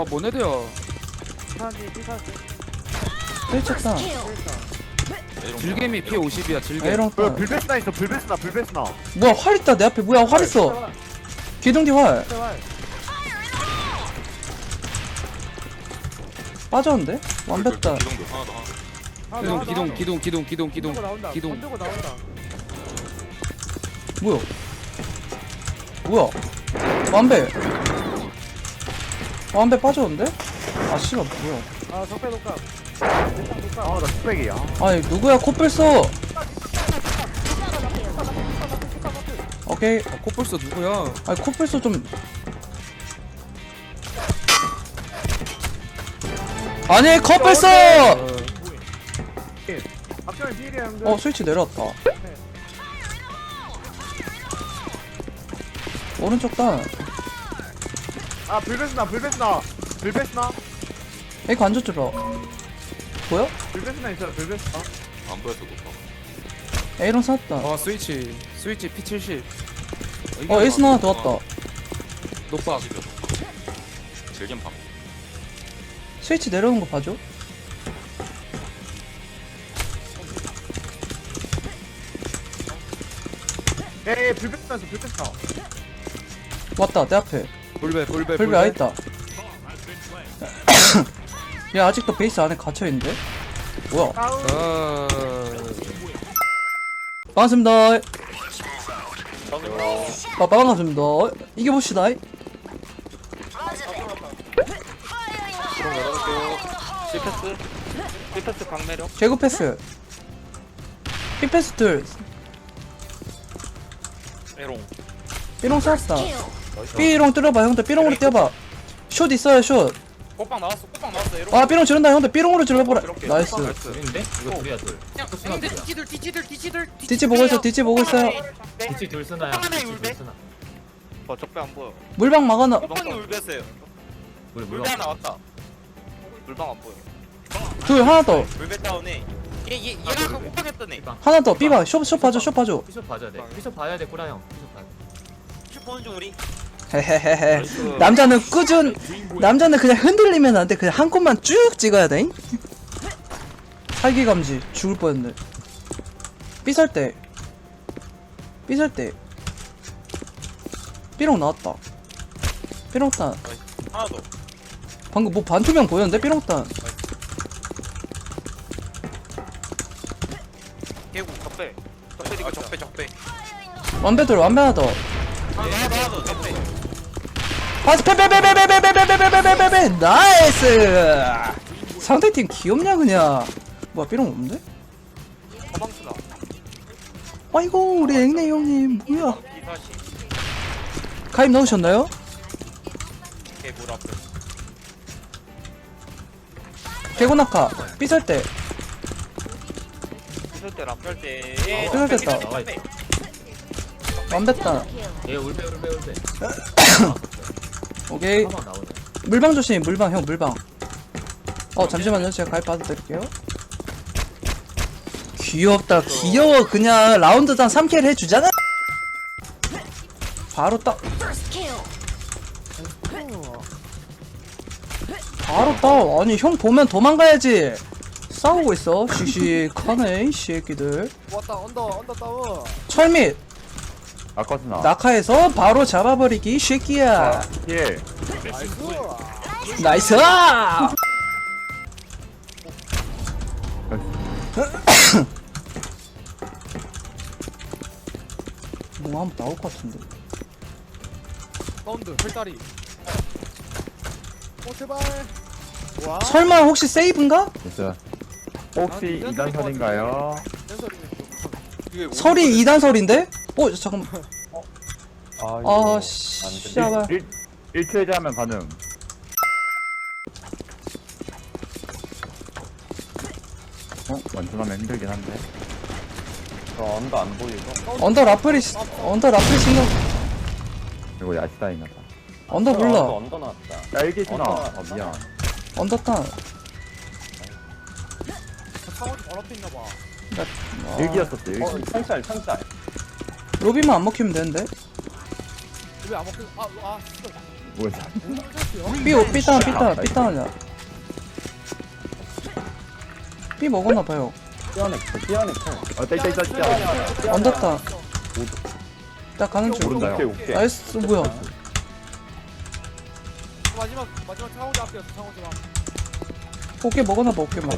와 모네드야? 피사한테 피사한테 스위치다 질개미 피 50이야 질개미 에이롱 뭐야 딸 불베스나 있어 불베스나 불베스나 뭐야 활 있다. 내 앞에 뭐야 활 있어. 기둥 뒤활. 빠졌는데? 완벽다. 기동도 하나 더 하나 기동 기동 기동 기동 기동 기동 나온다. 기동 건들고 나온다. 뭐야? 뭐야? 완배 완배 빠졌는데? 아 씨발 뭐야. 아 적배 녹감. 아나 스펙이야. 아니 누구야? 코뿔 써 오케이. 아, 코뿔소 누구야? 아니 코뿔 써 좀. 아니 코뿔 써! 박정희 비일이야 형들 어 스위치 내려왔다. 오른쪽 단 아 불베스나 불베스나 불베스나 에이크 안 줬죠 보여? 불베스나 있어요 불베스나 안 보여서 높아 에이런 샀다. 어 스위치 스위치 피 70. 어 에이스 하나 더 왔다. 노빠 집이야 질긴 방 스위치 내려오는 거 봐줘. 에이 불베스나 있어 불베스나 왔다 내 앞에 불배 불배 별배 아 있다 야 아직도 베이스 안에 갇혀있는데? 뭐야 아 반갑습니다 아 반갑습니다 이겨봅시다 그럼 열어볼게요. 실패스. 실패스 강매력. 개구 패스 힙패스 둘 에롱. 삐롱 쐈다 삐롱 뚫어봐 형들 삐롱으로 뛰어봐 숏 있어요 숏 꽃빵 나왔어. 꽃빵 나왔어. 에롱. 아 삐롱 지른다 형들 삐롱으로 질러보라. 나이스 둘인데? 이거 둘이야 둘. 형들 뒤치들 뒤치들 뒤치들. 뒤치 보고 있어 뒤치 보고 있어요 뒤치 둘 쓰나야. 하나에 뒤치 울베? 둘 쓰나. 어 적배 안 보여. 물방 막아놔 꽃빵이 울베스예요. 물 물. 울베 하나 왔다. 물방 안 보여. 둘 하나 더 울베 다운에. 얘얘 얘가 아까 꽃빵 했던 애. 하나 더 삐봐 숏, 숏 봐줘 숏 봐줘 피숍 봐줘야 돼. 피숍 봐야 돼 꾸라 형. 피숍 봐야 돼. 슈 보는 중 우리. 헤헤헤헤. 남자는 꾸준 남자는 그냥 흔들리면 안돼. 그냥 한 컷만 쭉 찍어야 돼 살기 감지 죽을 뻔했네. 삐설 때. 삐설 때. 삐롱 나왔다. 삐롱 딴 하나 더. 방금 뭐 반투명 보였는데? 삐롱 딴 개구 적배. 적배 이거 적배 적배. 완배돌 완배 하나 더 하나 더 하나 더 적배. 파스 페페페페페페페페페페페페 나이스 상대팀 귀엽냐 그냥 뭐야 삐롱 없는데? 가방스나. 아이고 우리 앵네 형님 뭐야 이사시. 가입 넣으셨나요? 개물 앞에. 개고나카 삐설 때 있을 때 랍할 때. 예. 끝날 적배, 됐다. 적배. 완벽다 얘 울베 울베 울베. 오케이. 나오네. 물방 조심 물방 형 물방. 어 잠시만요. 제가 가입 받아드릴게요. 귀엽다. 귀여워. 그냥 라운드당 3킬 해주잖아. 바로 딱 바로 딱 아니 형 보면 도망가야지. 싸우고 있어. 씩씩하네 이 새끼들. 왔다 언더 언더 다운. 철밋 아까스나? 낙하에서 바로 잡아버리기 이 새끼야 예 나이스! 뭐 한번 나올 것 같은데? 사운드 혈다리. 오 제발. 와. 설마 혹시 세이브인가? 됐어요. 혹시 아, 이단설인가요? 설이 2단설인데? 어 잠깐만. 아 아 씨발. 1트레제 하면 가능. 어? 완전하면 힘들긴 한데. 언더 라플이 시- 언더 라플 신경 이거 야시다인가 봐 언더 몰라. 야 일기시나? 아 미안. 언더 탄 상원이 바로 앞에 있나봐. 일기였었어 일기 로비만 안 먹히면 되는데 왜안 먹혀 아아 진짜 뭐야 삐, 삐 다운, 삐 다운, 삐 다운이야. 삐 먹었나 봐요. 뛰어내 뛰어내 어 있다 있다 있다 있다 언더타. 딱 가는 중. 모른다 형 나이스, 뭐야. 마지막 마지막 창호지 앞이었어 창호지 앞 어깨 먹어놔봐, 어깨만.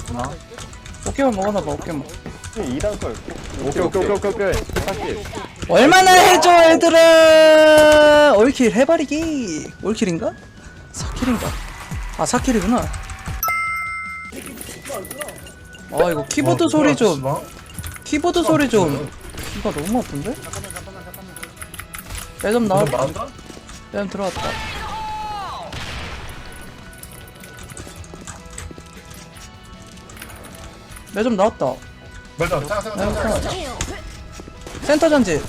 어깨만 먹어놔봐, 어깨만. 오케이 오케이 오케이 오케이 오케이 다시 얼마나 해줘, 얘들아! 올킬 해버리기. 올킬인가? 4킬인가? 아, 4킬이구나. 아, 이거 키보드 소리 좀. 키보드 소리 좀. 이거 너무 아픈데? 매점 나왔다. 매점 들어왔다. 매점 나왔다. 매점 잠깐 잠깐 잠깐. 센터 전진.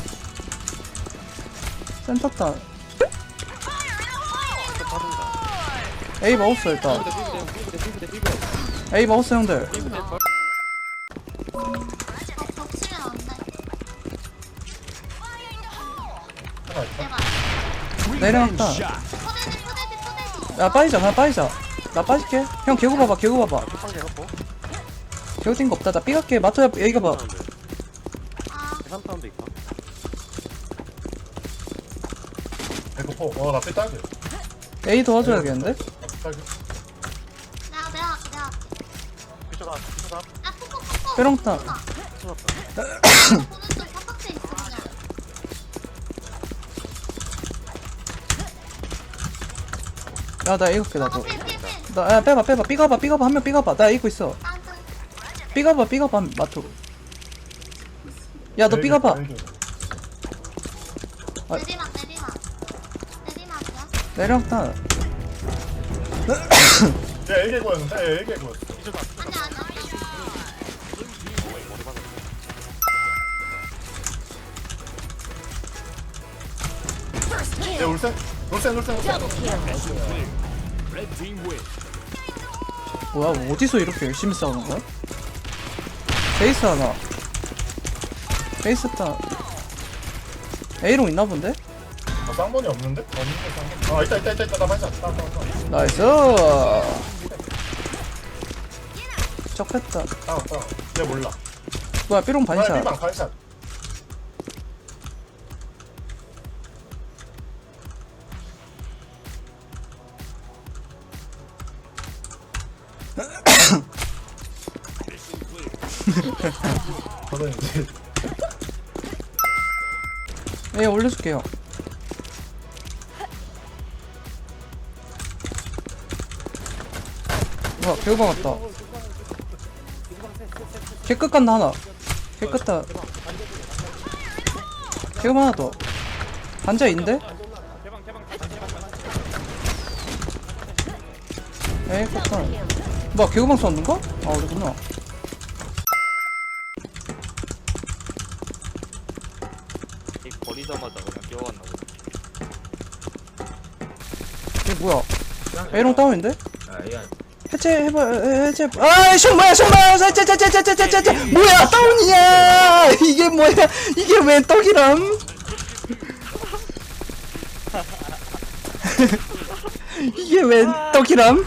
센터 탄. A 마우스 일단. A 마우스 형들. 내려놨다. 야 빠지자 나 빠지자. 나 빠질게. 형 개구 봐봐 개구 봐봐. 개구 뛴거 없다. 나 삐갈게. 마토야 여기가 봐. 아, 에코포 어나 뺐다게 A 도와줘야겠는데? 내가, 내가, 내가. 비춰가 비춰가 아, 폭폭, 폭폭. 뾰롱탄. 보는 좀 팍팍해 있어, 그냥. 야 나 A 갈게 나도. 어, 필, 필, 필. 나 야, 빼봐 빼봐 삐가봐 삐가봐 한 명 삐가봐. 나 A 고 있어. 딴, 삐가봐 삐가봐 마토. 야너 삐가봐. 아. 내리막, 내리막. 내리막이야? 내려놨다. 야 일개 고였는데 야 일개 고였어 아니, 아니, 아니. 야 울센 울센 울센 울센 뭐야 어디서 이렇게 열심히 싸우는 거야? 베이스 하나. 베이스 탄. A롱 있나 본데? 아 쌍번이 없는데? 없는데 쌍번 아 있다 있다 있다 있다 나 따따따 나이스. 적했다. 따따 얘 몰라 뭐야 삐롱 아 반샷. 삐방 반샷 저는 이제 예 올려줄게요. 뭐야 개구방 왔다. 개끝 간다 하나. 개끝 다. 개구 하나 더. 반자 인데? 에이 끝간. 뭐야 개구방 쏘는가? 아 우리구나. 뭐야? A롱 다운인데? 아안 해체 해봐 해- 해체 아이 숑 뭐야 짜짜짜짜짜짜짜 뭐야 다운이야 이게 뭐야 이게 왜 떡이람 이게 왜 떡이람